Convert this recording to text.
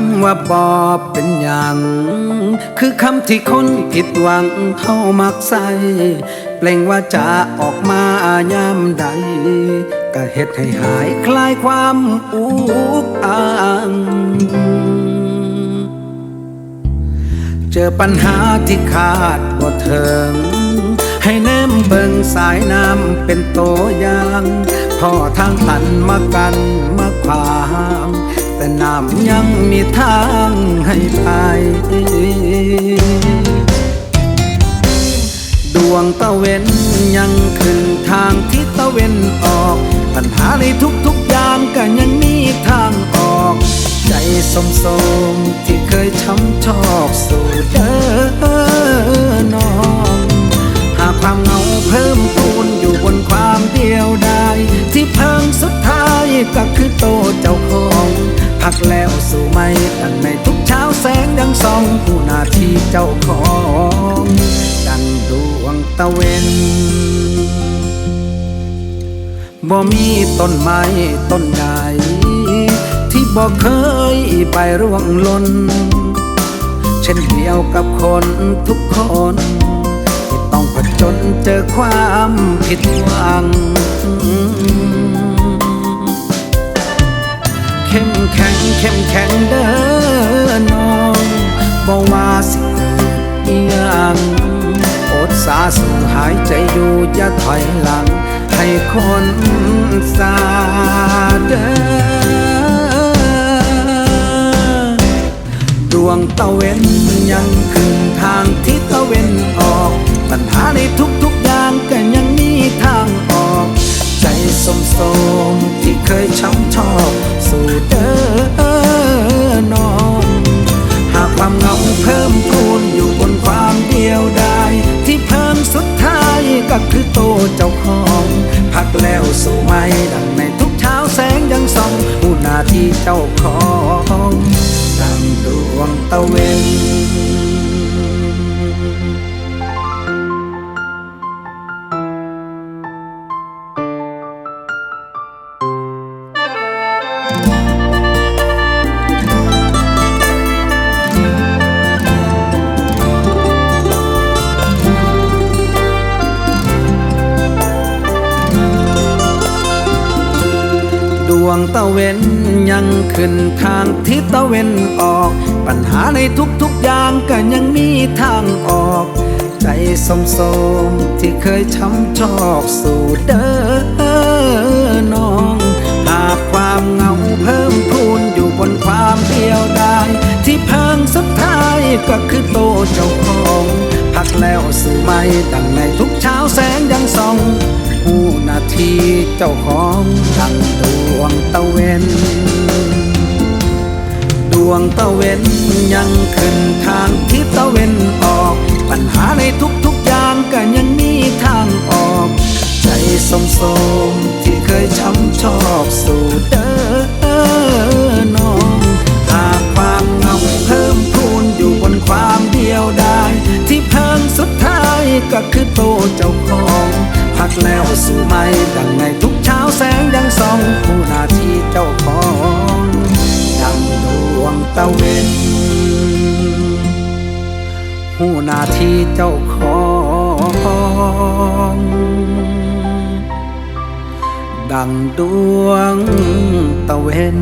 ำว่าบอเป็นอย่างคือคำที่คนผิดหวังเข้ามักใส่เปล่งว่าจะออกมายามใดก็เฮ็ดให้หายคลายความอุกอ่างเจอปัญหาที่คาดบ่ถึงให้แนมเบิงสายน้ำเป็นตัวอย่างพ่อทางตันมากันมาขวาง แต่น้ำยังมีทางให้ไปดวงตะเวนยังขึ้นทางทิศตะเวนออก ปัญหาในทุกๆอย่างก็ยังมีทางออก ใจสมสมๆที่เคยช้ำชอกสู่เดินน้อง หากความเหงาเพิ่มปูนอยู่บนความเดียวดายที่เพิ่งสุดท้ายก็คือโตเจ้า ลักแล้วสู่ไม่ดังในทุกเช้าแสงยังส่องผู้นาที่เจ้าของ ดังดวงตะเวนบ่มีต้นไม้ต้นใด ที่บ่เคยไปร่วงลน เช่นเดียวกับคนทุกคน ที่ต้องผจญเจอความผิดหวัง แข็งเด้อน้องบ่ว่าสิเอีหยังอดสาสูหายใจอยู่อย่าถอยหลัง ให้คนสาเด้อดวงตะเวนยังขึ้นทางทิศตะเวนออก ปัญหาในทุก ดังในทุกเช้าแสงยังส่องผู้หน้าที่เจ้าของดังดวงตะเวน ดวงตะเวนยังขึ้นทางทิศตะเวนออก ปัญหาในทุกๆอย่างก็ยังมีทางออก ใจสมสมที่เคยช้ำชอกสู่เดินน้องหากความเหงาเพิ่มพูนอยู่บนความเดียวดายที่เพิ่งสุดท้ายก็คือโตเจ้าของพักแล้วสู่ไม่ดังในทุกเช้าแสงยังส่อง ผู้นาทีเจ้าของดังดวงตะเวนดวงตะเวนยังขึ้นทางทิศตะเวนออก ปัญหาในทุกๆอย่างก็ยังมีทางออก ใจสมสมที่เคยช้ำชอกสู่เดินน้องหากความเงาเพิ่มพูนอยู่บนความเดียวดายที่เพิ่งสุดท้ายก็คือโตเจ้าของ แล้วสู่ไม่ดังในทุกเช้าแสงยังส่องผู้นาที่เจ้าของดังดวงตะเวนผู้นาที่เจ้าของดังดวงตะเวน